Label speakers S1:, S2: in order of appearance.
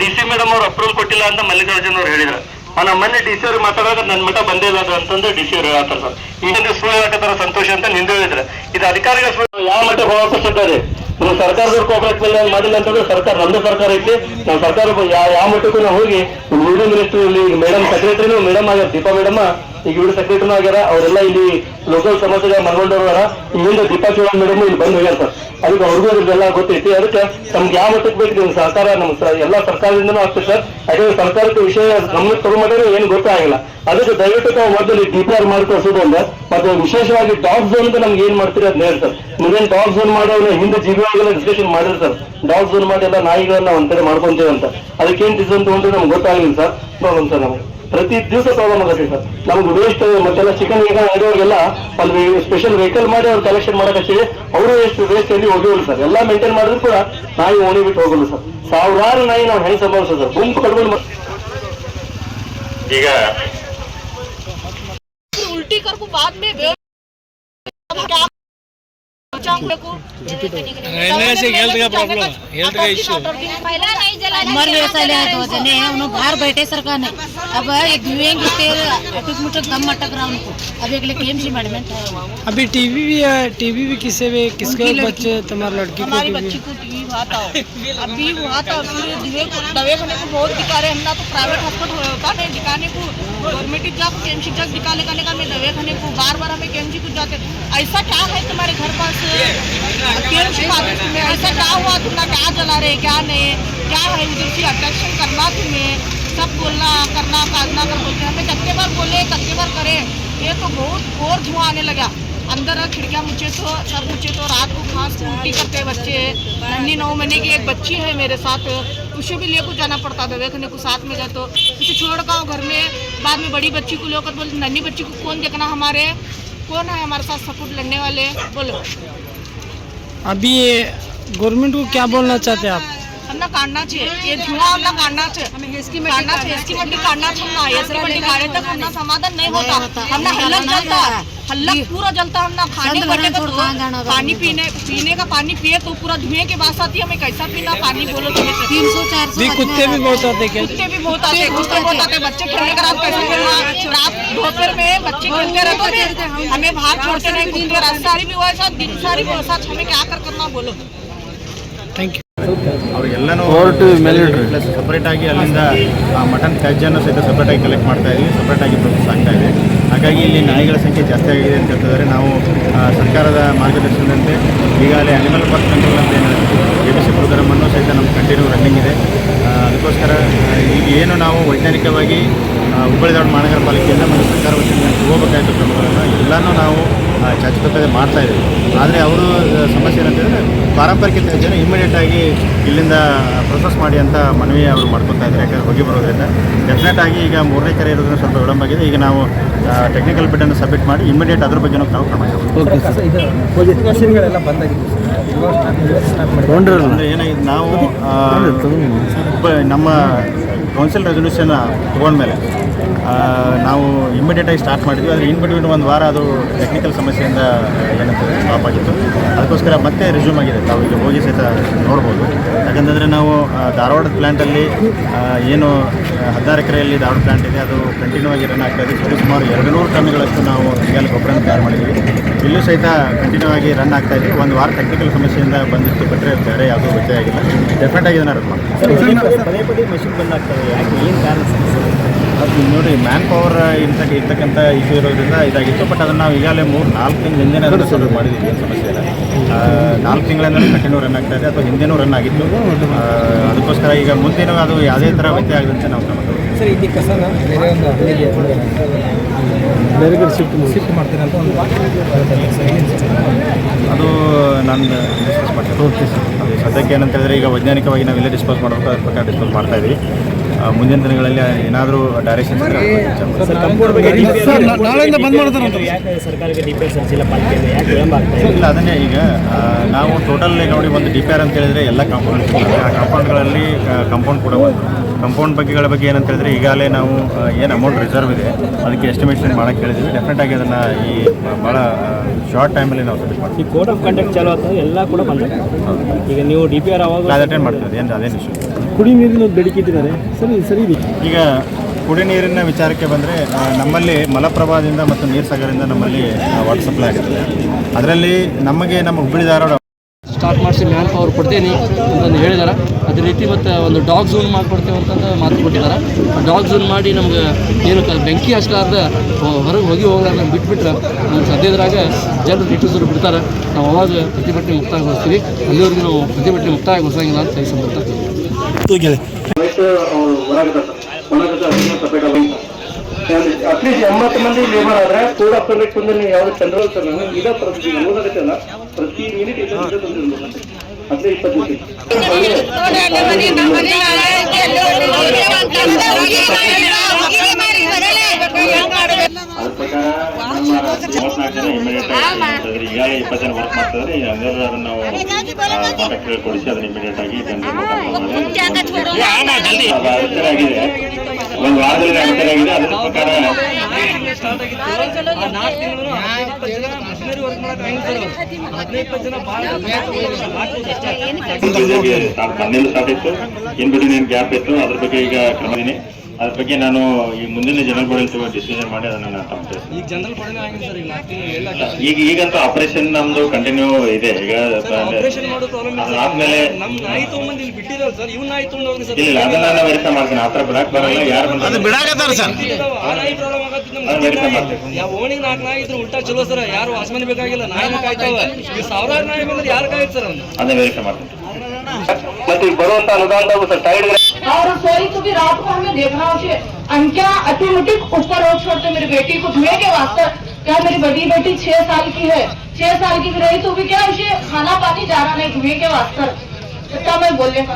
S1: D C madam ಅವ್ರು approval ಕೊಟ್ಟಿಲ್ಲ ಅಂತ ಮಲ್ಲಿಕಾರ್ಜುನ್ ಅವ್ರು ಹೇಳಿದ್ರು. ನಮ್ಮ ಮೊನ್ನೆ ಡಿ ಸಿ ಅವ್ರು ನನ್ನ ಮಠ ಬಂದೇ ಇಲ್ಲ ಅಂತಂದ್ರೆ ಅಂತಂದು ಡಿ ಸಿ ಅವ್ರು ಹೇಳ್ತಾರೆ ಸರ್. ಈಗ ಸುಳ್ಳು ಹಾಕತ್ತಾರ ಸಂತೋಷ ಅಂತ ನಿಂದ ಹೇಳಿದ್ರೆ. ಇದು ಅಧಿಕಾರಿಗಳ ಯಾವ ಮಟ್ಟಕ್ಕೆ ಹೋಗಕ್ಕಿದ್ದಾರೆ ನಮ್ಮ ಸರ್ಕಾರದವ್ರು ಕೋಪರೇಟ್ ಮಾಡಿಲ್ಲ ಅಂತಂದ್ರೆ ಸರ್ಕಾರ, ನಮ್ದು ಸರ್ಕಾರ ಐತಿ. ನಮ್ಮ ಸರ್ಕಾರ ಯಾವ ಮಟ್ಟಕ್ಕೂ ನಾವು ಹೋಗಿ ಮಿನಿಸ್ಟ್ರಿ ಇಲ್ಲಿ ಮೇಡಮ್ ಸೆಕ್ರೆಟರಿನೂ ಮೇಡಮ್ ಆಗ್ಯಾರ ದೀಪಾ ಮೇಡಮ್ ಈಗ ಇವರು ಸೆಕ್ರೆಟರಿ ಆಗ್ಯಾರ, ಅವರೆಲ್ಲ ಇಲ್ಲಿ ಲೋಕಲ್ ಸಮಸ್ಯೆಗಳ ಮನಗೊಂಡವ್ರ ಇಲ್ಲಿಂದ ದೀಪಾ ಚೌಹಾಣ್ ಮೇಡಮ್ ಇಲ್ಲಿ ಬಂದು ಹೋಗ್ಯಾರ ಸರ್ ಅದಕ್ಕೆ ಅವ್ರಿಗೂ ಅದ್ರದ್ದೆಲ್ಲ ಗೊತ್ತೈತಿ. ಅದಕ್ಕೆ ನಮ್ಗೆ ಯಾವ ಮಟ್ಟಕ್ಕೆ ಬೇಕು ನಿಮ್ಮ ಸಹಕಾರ ನಮ್ಮ ಎಲ್ಲ ಸರ್ಕಾರದಿಂದನೂ ಆಗ್ತದೆ ಸರ್. ಯಾಕಂದ್ರೆ ಸರ್ಕಾರಕ್ಕೆ ವಿಷಯ ಗಮನಕ್ಕೆ ತಗೊಂಡ್ರೆ ಏನು ಗೊತ್ತಾಗಿಲ್ಲ ಅದಕ್ಕೆ ದಯವಿಟ್ಟು ತಾವು ಮೊದಲು ಡಿ ಪಿ ಆರ್ ಮಾಡಿ ಕಳ್ಸೋದ್ರಿಂದ ಮತ್ತೆ ವಿಶೇಷವಾಗಿ ಡಾಕ್ ಝೋನ್ ಅಂತ ನಮ್ಗೆ ಏನ್ ಮಾಡ್ತೀರಿ ಅದನ್ನ ಹೇಳಿ ಸರ್ ನೀವೇನು ಡಾಗ್ ಝೋನ್ ಮಾಡೋ ಹಿಂದೆ ಜಿ ಬಿ ಡಿಸ್ಕಷನ್ ಮಾಡಿರಿ ಸರ್. ಡಾಕ್ ಝೋನ್ ಮಾಡಿ ಎಲ್ಲ ನಾಯಿಗಳನ್ನ ಒಂದ್ ಕಡೆ ಮಾಡ್ಕೊಂತೀವಿ ಅಂತ. ಅದಕ್ಕೇನ್ ಡಿಸನ್ ತಗೊಂಡ್ರೆ ನಮ್ಗೆ ಗೊತ್ತಾಗಲಿಲ್ಲ ಸರ್. ಪ್ರಾಬ್ಲಮ್ ಸರ್ ನಮಗೆ. ಪ್ರತಿ ದಿವಸ ಪ್ರಾಬ್ಲಮ್ ಆಗತ್ತೆ ಸರ್ ನಮ್ಗೆ ವೇಸ್ಟ್ ಮತ್ತೆಲ್ಲ ಚಿಕನ್ ಈಗ ಇರೋರಿಗೆಲ್ಲ ಒಂದು ಸ್ಪೆಷಲ್ ವೆಹಿಕಲ್ ಮಾಡಿ ಅವ್ರು ಕಲೆಕ್ಷನ್ ಮಾಡಕ್ ಹಚ್ಚಿವಿ ಅವರು ಎಷ್ಟು ವೇಸ್ಟ್ ಎಲ್ಲಿ ಹೋಗಿಲ್ಲ ಸರ್ ಎಲ್ಲ ಮೇಂಟೈನ್ ಮಾಡಿದ್ರು ಕೂಡ ನಾಯಿ ಓಣಿ ಬಿಟ್ಟು ಹೋಗಲ್ಲ ಸರ್ ಸಾವಿರಾರು ನಾಯಿ ನಾವು ಹೆಂಗ್ ಸಂಭವಿಸೋದು ಸರ್ ಗುಂಪು ಕಟ್ಕೊಂಡು ಈಗ
S2: फिर उल्टी कर को बाद में
S3: हेल्थ का प्रॉब्लम हेल्थ का इश्यू
S2: पहला नहीं जला
S4: मर उन्होंने बाहर बैठे सरकार ने अब धुएँगे तेल अटक मुटक दम अटक रहा उनको अब एक लेके एम सी है
S3: अभी टीवी भी है टीवी भी किसे भी किसके बच्चे तुम्हारे लड़की को
S2: हमारी
S3: TV
S2: बच्ची हुआ था, अभी खाने को बहुत दिखा रहे हम तो प्राइवेट हॉस्पिटल होता नहीं दिखाने को गवर्नमेंट जा केएमसी जा दिखा ले का में दवे खाने को बार बार हमें केएमसी को जाते। ऐसा क्या है तुम्हारे घर पास? में ऐसा क्या हुआ? तुमने क्या जला रहे? क्या नहीं? क्या है उधर अट्रैक्शन करना तुम्हें? सब बोलना, करना, काटना, कर बोलते हमें कत्ते बार बोले, कत्ते बार करे। ये तो बहुत और धुआँ आने लगा। अंदर खिड़कियाँ मुझे तो सब मुझे तो रात को खास उल्टी करते हैं बच्चे। नन्ही नौ महीने की एक बच्ची है मेरे साथ। उसे भी लेकर जाना पड़ता था देखने को साथ में गए तो उसे छोड़ का घर में। बाद में बड़ी बच्ची को लेकर बोले, नन्ही बच्ची को कौन देखना हमारे? कौन है हमारे साथ सपोर्ट लड़ने वाले? बोलो।
S3: अभी गवर्नमेंट को क्या बोलना चाहते हैं आप?
S2: हमने काटना चाहिए। ये धुआँ हमने काटना चाहिए। इसकी काटना चाहिए। इसकी मंडी काटना चाहिए। हमने इसकी मंडी काटे तक हमने समाधान नहीं होता हमने हल्ला जलता हल्ला पूरा जलता हमने। खाने तो पानी पीने पीने का पानी पिए तो पूरा धुएँ के बास आती है। हमें कैसा पीना? पानी बोलो तुम्हें
S4: तीन सौ चार सौ
S3: भी कुत्ते भी बहुत आते
S2: कुत्ते भी बहुत आते हैं। कुत्ते बहुत आते हैं। बच्चे खेलने का रात कैसे खेलना? रात दोपहर में बच्चे खेलते रहते थे। हमें बाहर छोड़ते नहीं। कुत्ते रात सारी भी वैसा दिन सारी भी वैसा हमें क्या कर करना बोलो।
S3: थैंक यू
S5: ಅವ್ರಿಗೆಲ್ಲನೂ ಪ್ಲಸ್ ಆಗಿ ಅಲ್ಲಿಂದ ಮಟನ್ ತ್ಯಾಜ್ಯನೂ ಸಹಿತ ಸಪ್ರೇಟಾಗಿ ಕಲೆಕ್ಟ್ ಮಾಡ್ತಾ ಇದ್ದೀವಿ ಸಪ್ರೇಟಾಗಿ ಪ್ರೊಸೆಸ್ ಆಗ್ತಾ ಇದೆ. ಹಾಗಾಗಿ ಇಲ್ಲಿ ನಾಯಿಗಳ ಸಂಖ್ಯೆ ಜಾಸ್ತಿ ಆಗಿದೆ ಅಂತ ಹೇಳ್ತಿದ್ದಾರೆ. ನಾವು ಸರ್ಕಾರದ ಮಾರ್ಗದರ್ಶನದಂತೆ ಈಗಾಗಲೇ ಅನಿಮಲ್ ಪಾರ್ಕ್ ಕಂಟ್ರೋಲ್ ಅಂತ ಏನು ಎ ಬಿ ಸಿ ಪ್ರೋಗ್ರಾಮನ್ನು ಸಹಿತ ನಮ್ಮ ಕಂಟಿನ್ಯೂ ರನ್ನಿಂಗ್ ಇದೆ. ಅದಕ್ಕೋಸ್ಕರ ಈಗ ಏನು ನಾವು ವೈಜ್ಞಾನಿಕವಾಗಿ ಹುಬ್ಬಳ್ಳಿ ಧಾರವಾಡ ಮಹಾನಗರ ಪಾಲಿಕೆಯಿಂದ ಮತ್ತು ಸರ್ಕಾರ ವತಿಯಿಂದ ತಗೋಬೇಕಾಯಿತು ಕ್ರಮಗಳನ್ನು ಎಲ್ಲನೂ ನಾವು ಆ, ಚಾಚು ತಪ್ಪದೆ ಮಾಡ್ತಾ ಇದ್ದೀವಿ. ಆದರೆ ಅವರು ಸಮಸ್ಯೆ ಏನಂತಂದರೆ ಪಾರಂಪರಿಕ ತ್ಯಾಜ್ಯನ ಇಮಿಡಿಯೇಟ್ ಆಗಿ ಇಲ್ಲಿಂದ ಪ್ರೊಸೆಸ್ ಮಾಡಿ ಅಂತ ಮನವಿ ಅವರು ಮಾಡ್ಕೊತಾ ಇದ್ದಾರೆ. ಯಾಕಂದ್ರೆ ಹೋಗಿ ಬರೋದ್ರಿಂದ ಡೆಫಿನೆಟ್ ಆಗಿ ಈಗ ಮೂರನೇ ಕರೆ ಇರೋದ್ರಿಂದ ಸ್ವಲ್ಪ ವಿಳಂಬ ಆಗಿದೆ. ಈಗ ನಾವು ಟೆಕ್ನಿಕಲ್ ಬಿಟ್ಟನ್ನು ಸಬ್ಮಿಟ್ ಮಾಡಿ ಇಮಿಡಿಯೇಟ್ ಅದ್ರ ಬಗ್ಗೆ ನಾವು ಕ್ರಮ ಅಂದರೆ ಏನಾಗಿದೆ ನಾವು ನಮ್ಮ ಕೌನ್ಸಿಲ್ ರೆಸೊಲ್ಯೂಷನ್ ತೊಗೊಂಡ್ಮೇಲೆ ನಾವು ಇಮ್ಮಿಡಿಯೇಟಾಗಿ ಸ್ಟಾರ್ಟ್ ಮಾಡಿದ್ವಿ. ಆದರೆ ಇನ್ ಬಿಟ್ವೀನ್ ಒಂದು ವಾರ ಅದು ಟೆಕ್ನಿಕಲ್ ಸಮಸ್ಯೆಯಿಂದ ಏನಂತ ಸ್ಟಾಪ್ ಆಗಿತ್ತು. ಅದಕ್ಕೋಸ್ಕರ ಮತ್ತೆ ರಿಸ್ಯೂಮ್ ಆಗಿದೆ. ತಾವು ಈಗ ಹೋಗಿ ಸಹಿತ ನೋಡ್ಬೋದು. ಯಾಕಂತಂದರೆ ನಾವು ಧಾರವಾಡದ ಪ್ಲ್ಯಾಂಟಲ್ಲಿ ಏನು ಹದಿನಾರು ಎಕರೆಯಲ್ಲಿ ದಾಡು ಪ್ಲಾಂಟ್ ಇದೆ. ಅದು ಕಂಟಿನ್ಯೂ ಆಗಿ ರನ್ ಆಗ್ತಾ ಇದೆ. ಸುಮಾರು ಸುಮಾರು ಎರಡು ನೂರು ಟನ್ಗಳಷ್ಟು ನಾವು ಈಗಾಗಲೇ ಗೊಬ್ಬರನ ತಯಾರು ಮಾಡಿದ್ದೀವಿ. ಇಲ್ಲೂ ಸಹಿತ ಕಂಟಿನ್ಯೂ ಆಗಿ ರನ್ ಆಗ್ತಾ ಇದೆ. ಒಂದು ವಾರ ಟೆಕ್ನಿಕಲ್ ಸಮಸ್ಯೆಯಿಂದ ಬಂದಿತ್ತು ಬಿಟ್ಟರೆ ಬೇರೆ ಯಾವುದೂ ವ್ಯತ್ಯಯ ಆಗಿಲ್ಲ. ಡೆಫಿನೆಟ್ ಆಗಿ ಇದನ್ನು ರನ್ ಮಾಡ್ತೀವಿ. ಪದೇ ಪದೇ ಮೆಷಿನ್ ಬಂದಾಗ್ತದೆ ಯಾಕೆ? ಏನು ಕಾರಣ ಅದು ನೋಡಿ ಮ್ಯಾನ್ ಪವರ್ ಇರ್ತಕ್ಕ ಇರ್ತಕ್ಕಂಥ ಇಶ್ಯೂ ಇರೋದ್ರಿಂದ ಇದಾಗಿತ್ತು. ಬಟ್ ಅದನ್ನು ನಾವು ಈಗಾಗಲೇ ಮೂರು ನಾಲ್ಕು ತಿಂಗಳು ಹಿಂದೆನೇ ಅದನ್ನು ಸಾಲ್ವ್ ಮಾಡಿದ್ದೀವಿ ಏನು ಸಮಸ್ಯೆ ಇಲ್ಲ. ಆ, ನಾಲ್ಕು ತಿಂಗಳಿಂದ ಕಂಟಿನ್ಯೂ ರನ್ ಆಗ್ತಾ ಇದೆ ಅಥವಾ ಹಿಂದೆನೂ ರನ್ ಆಗಿತ್ತು. ಅದಕ್ಕೋಸ್ಕರ ಈಗ ಮುಂದಿನ ಅದು ಯಾವುದೇ ಥರ ವ್ಯತ್ಯಯ ಆಗದಂತೆ ನಾವು ಕ್ರಮ.
S6: ಸರ್ ಈ ಕಸನ ಬೇರೆ ಒಂದು ಹಳ್ಳಿಗೆ ಬೇರೆ ಕಡೆ ಶಿಫ್ಟ್ ಶಿಫ್ಟ್ ಮಾಡ್ತೀನಿ ಅಂತ ಒಂದು
S5: ಅದು ನಾನು ಡಿಸ್ಕಸ್ ಮಾಡ್ತೀನಿ. ಓಕೆ ಸರ್ ಅದು ಸದ್ಯಕ್ಕೆ ಏನಂತ ಹೇಳಿದ್ರೆ ಈಗ ವೈಜ್ಞಾನಿಕವಾಗಿ ನಾವು ಇಲ್ಲೇ ಡಿಸ್ಪೋಸ್ ಮಾಡಬೇಕು ಅದ್ರ ಪ್ರಕಾರ ಡಿಸ್ಪೋಸ್ ಮಾಡ್ತಾ ಇದ್ದೀವಿ ಮುಂದಿನ ದಿನಗಳಲ್ಲಿ ಏನಾದರೂ
S6: ಡೈರೆಕ್ಷನ್
S5: ಇಲ್ಲ ಅದನ್ನೇ ಈಗ ನಾವು ಟೋಟಲ್ ನೋಡಿ ಒಂದು ಡಿ ಪಿ ಆರ್ ಅಂತ ಹೇಳಿದ್ರೆ ಎಲ್ಲ ಕಾಂಪೌಂಡ್ ಆ ಕಾಂಪೌಂಡ್ಗಳಲ್ಲಿ ಕಾಂಪೌಂಡ್ ಕೂಡ ಒಂದು. ಕಂಪೌಂಡ್ ಬಗ್ಗೆಗಳ ಬಗ್ಗೆ ಏನಂತ ಹೇಳಿದ್ರೆ ಈಗಾಗಲೇ ನಾವು ಏನು ಅಮೌಂಟ್ ರಿಸರ್ವ್ ಇದೆ. ಅದಕ್ಕೆ ಎಸ್ಟಿಮೇಷನ್ ಮಾಡೋಕ್ಕೆ ಹೇಳಿದ್ವಿ. ಡೆಫಿನೆಟಾಗಿ ಅದನ್ನು ಈ ಭಾಳ ಶಾರ್ಟ್ ಟೈಮಲ್ಲಿ ನಾವು ಸಬ್ಮಿಟ್ ಮಾಡ್ತೀವಿ.
S6: ಈ ಕೋಡ್ ಆಫ್ ಕಂಡಕ್ಟ್ ಚಾಲು ಆಗ್ತದೆ ಎಲ್ಲ ಕೂಡ ಬಂದ ಈಗ ನೀವು ಡಿ ಪಿ ಆರ್ ಅವಾಗ
S5: ಅಟೆಂಡ್ ಮಾಡ್ತೀವಿ ಏನು ಅದೇನು ಇಶ್ಯೂ
S6: ಕುಡಿ ನೀರಿನ ಬೇಡಿಕೆ ಇಟ್ಟಿದ್ದಾರೆ ಸರಿ ಸರಿ ಇದೆ.
S5: ಈಗ ಕುಡಿ ನೀರಿನ ವಿಚಾರಕ್ಕೆ ಬಂದರೆ ನಮ್ಮಲ್ಲಿ ಮಲಪ್ರಭಾದಿಂದ ಮತ್ತು ನೀರು ಸಾಗರದಿಂದ ನಮ್ಮಲ್ಲಿ ವಾಟರ್ ಸಪ್ಲೈ ಆಗಿರ್ತದೆ ಅದರಲ್ಲಿ ನಮಗೆ ನಮ್ಮ ಹುಬ್ಬಳ್ಳಿ ಧಾರವಾಡ
S7: ಸ್ಟಾರ್ಟ್ ಮಾಡಿಸಿ ಮ್ಯಾನ್ ಪವರ್ ಕೊಡ್ತೀನಿ ಅಂತಂದು ಹೇಳಿದಾರೆ. ಅದೇ ರೀತಿ ಮತ್ತು ಒಂದು ಡಾಗ್ ಝೂನ್ ಮಾಡಿಕೊಡ್ತೇವೆ ಅಂತಂದು ಮಾತು ಕೊಟ್ಟಿದ್ದಾರೆ ಡಾಗ್ ಝೂನ್ ಮಾಡಿ ನಮ್ಗೆ ಏನು ಬೆಂಕಿ ಹಚ್ಚಲಾರ್ದ ಹೊರಗೆ ಹೋಗಿ ಹೋಗ್ಲಾರ್ದ ಬಿಟ್ಬಿಟ್ರೆ ನಮ್ಗೆ ಸದ್ಯದ್ರಾಗ ಜನರು ನಿಟ್ಟುಸಿರು ಬಿಡ್ತಾರೆ. ನಾವು ಅವಾಗ ಪ್ರತಿಭಟನೆ ಮುಕ್ತಾಯಗೊಳಿಸ್ತೀವಿ. ಅಲ್ಲಿವರೆಗೂ ನಾವು ಪ್ರತಿಭಟನೆ ಮುಕ್ತಾಯಗೊಳಿಸಂಗಿಲ್ಲ ಅಂತ ಈ ಸಂಬಂಧ
S1: ಅಟ್ಲೀಸ್ಟ್ ಎಂಬತ್ತು ಮಂದಿ ಲೇಬರ್ ಆದ್ರೆ ಕೋಡ್ ಆಫ್ ಕಂಡಕ್ಟ್ ಬಂದ್ರೆ ನೀವು ಯಾವ್ದು ಚಂದ್ರ ಸರ್ ಇದ ಪ್ರತಿ ಓದಾಗತ್ತಲ್ಲ ಪ್ರತಿ ಮಿನಿಟ್ ಅಂದ್ರೆ ಇಪ್ಪತ್ತು
S5: ಅದ್ರ ಪ್ರಕಾರ ನಮ್ಮ ಮೂವತ್ನಾಲ್ಕು ಜನ ಇಮಿಡಿಯೇಟ್ ಆಗಿ ಈಗಾಗಲೇ ಇಪ್ಪತ್ತು ಜನ ವರ್ಕ್ ಹಂಗಾದ್ರೆ ಅದನ್ನು ನಾವು ಕಾಂಟ್ರಾಕ್ಟ್ ಕೊಡಿಸಿ ಅದನ್ನ ಇಮಿಡಿಯೇಟ್ ಆಗಿ ರಿಪೇರ್ ಆಗಿದೆ ಒಂದು ವಾರದಲ್ಲಿ ರಿಪೇರ್ ಆಗಿದೆ ಅದ್ರ ಪ್ರಕಾರ ಮನೇಲಿ ಸ್ಟಾರ್ಟ್ ಇತ್ತು. ಇನ್ ಬಿಟ್ವೀನ್ ಏನು ಗ್ಯಾಪ್ ಇತ್ತು. ಅದ್ರ ಬಗ್ಗೆ ಈಗ ಕ್ರಮದಿನಿ ಅದ್ರ ಬಗ್ಗೆ ನಾನು ಈ ಮುಂದಿನ ಜನರಲ್ ಬಾಡಿ ಡಿಸಿಷನ್ ಮಾಡಿ ಅದನ್ನ
S7: ಈಗ ಜನರಲ್ ಪಡೆನೇ ಆಗಿಲ್ಲ ಸರ್. ಈಗ ತಿಂಗಳು
S5: ಈಗಂತೂ ಆಪರೇಷನ್ ನಮ್ದು ಕಂಟಿನ್ಯೂ ಇದೆ. ಈಗ
S7: ಆಪರೇಷನ್ ಮಾಡೋ ಪ್ರಾಬ್ಲಮ್
S5: ಅದಾದ್ಮೇಲೆ
S7: ನಮ್ ನಾಯಿ ತೊಗೊಂಬಂದು ಇಲ್ಲಿ ಬಿಟ್ಟಿರಲ್ಲ ಸರ್. ಇವ್ ನಾಯಿ ತೊಗೊಂಡು ಹೋಗಿ ಸರ್.
S5: ಇಲ್ಲ ಅದನ್ನ ನಾನು ವೆರಿಫೈ ಮಾಡ್ತೀನಿ. ಆ ಥರ ಬಿಡಕ್ ಬರಲ್ಲ. ಯಾರು ಬಂದ್ರೆ
S7: ಆ ನಾಯಿ ಪ್ರಾಬ್ಲಮ್ ಆಗತ್ತಿದ್ದು
S5: ಅದನ್ನ verify ಮಾಡ್ಬೇಕು.
S7: ಯಾವ ಓಣಿಗೆ ನಾಲ್ಕು ನಾಯಿ ಇದ್ರೆ ಉಲ್ಟಾ ಚಲೋ ಸರ್ ಯಾರು ವಾಸಮನೆ ಬೇಕಾಗಿಲ್ಲ ನಾಯಿನ ಕಾಯ್ತಾವ ಈ ಸಾವಿರಾರು ನಾಯಿ ಬಂದ್ರೆ ಯಾರು ಕಾಯ್ತು ಸರ್ ಅವ್ನು
S5: ಅದನ್ನ ವೆರಿಫೈ ಮಾಡ್ತೀನಿ
S1: ಮತ್ತೆ ಈಗ ಬರುವಂತ ಅನುದಾನದಾಗೂ ಸರ್ ಟೈರ್ಡ್
S2: और रसोई तो भी रात को हमें देखना उसे अंक्या ऑटोमेटिक ऊपर रोक छोड़ते मेरी बेटी को धुए के वास्ते क्या मेरी बड़ी बेटी छह साल की है छह साल की भी रही तो भी क्या उसे खाना पानी जा रहा नहीं धुए के वास्ते इतना मैं बोलने का